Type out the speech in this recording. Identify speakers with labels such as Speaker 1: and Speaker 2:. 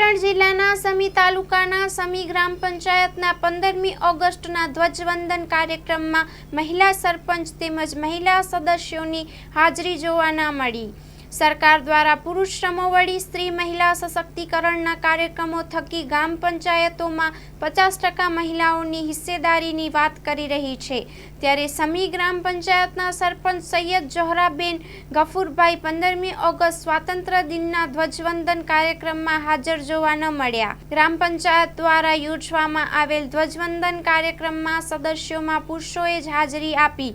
Speaker 1: પાટણ જિલ્લાના સમી તાલુકાના સમી ગ્રામ પંચાયતના પંદરમી ઓગસ્ટના ધ્વજવંદન કાર્યક્રમમાં મહિલા સરપંચ તેમજ મહિલા સદસ્યોની હાજરી જોવા ના મળી. સરકાર દ્વારા પુરુષ શ્રમો વળી સ્ત્રી મહિલા સશક્તિકરણના કાર્યક્રમો થકી ગામ પંચાયતોમાં પચાસ ટકા મહિલાઓની હિસ્સેદારીની વાત કરી રહી છે. ત્યારે સમી ગ્રામ પંચાયતના સરપંચ સૈયદ જોહરાબેન ગફુરભાઈ પંદરમી ઓગસ્ટ સ્વાતંત્ર્ય દિનના ધ્વજવંદન કાર્યક્રમમાં હાજર જોવા ન મળ્યા. ગ્રામ પંચાયત દ્વારા યોજવામાં આવેલ ધ્વજવંદન કાર્યક્રમમાં સદસ્યોમાં પુરુષોએ જ હાજરી આપી.